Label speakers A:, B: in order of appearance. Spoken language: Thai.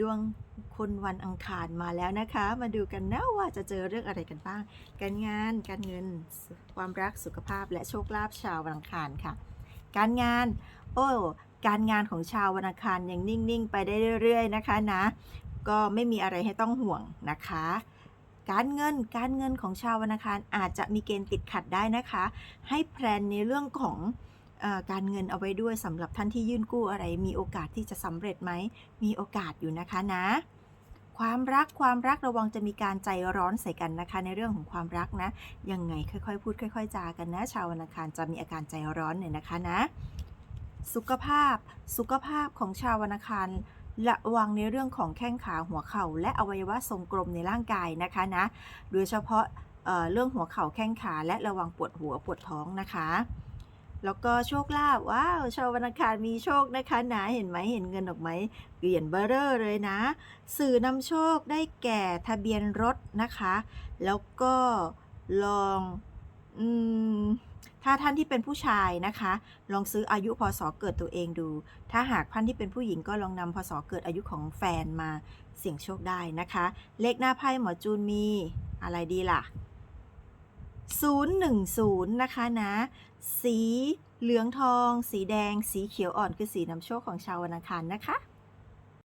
A: ดวงคนวันอังคารมาแล้วนะคะ มาดูกันนะว่าจะเจอเรื่องอะไรกันบ้าง การงาน การเงิน ความรัก สุขภาพ และโชคลาภชาววันอังคารค่ะ การงาน โอ้ การงานของชาววันอังคารยังนิ่ง ๆ ไปได้เรื่อย ๆ นะคะนะ ก็ไม่มีอะไรให้ต้องห่วงนะคะ การเงิน การเงินของชาววันอังคารอาจจะมีเกณฑ์ติดขัดได้นะคะ ให้แพลนในเรื่องของ การเงินเอาไว้ด้วยสำหรับท่านที่ยื่นกู้อะไร มีโอกาสที่จะสำเร็จไหม มีโอกาสอยู่นะคะนะ ความรักความรักระวังจะมีการใจร้อนใส่กันนะคะ ในเรื่องของความรักนะ ยังไงค่อยๆ พูดค่อย ๆ จากันนะ ชาววันอังคารจะมีอาการใจร้อนเนี่ยนะคะนะ สุขภาพสุขภาพของชาววันอังคารระวังในเรื่องของแข้งขาหัวเข่า และอวัยวะทรงกลมในร่างกายนะคะนะ โดยเฉพาะเเรื่องหัวเข่าแข้งขาและระวังปวดหัวปวดท้องนะคะ แล้วก็โชคลาภว้าวชาววันอังคารมีโชคนะคะนะเห็นไหมเห็นเงินออกไหมเปลี่ยนเบอร์เรอร์เลยนะ สื่อนำโชคได้แก่ทะเบียนรถนะคะ แล้วก็ลองอืมถ้าท่านที่เป็นผู้ชายนะคะ ลองซื้ออายุพศเกิดตัวเองดู ถ้าหากท่านที่เป็นผู้หญิงก็ลองนำพศเกิดอายุของแฟนมาเสี่ยงโชคได้นะคะ เลขหน้าไพ่หมอจูนมีอะไรดีล่ะ 010 นะคะนะ สีเหลืองทอง สีแดง สีเขียวอ่อนคือสีนำโชคของชาววันอังคารนะคะ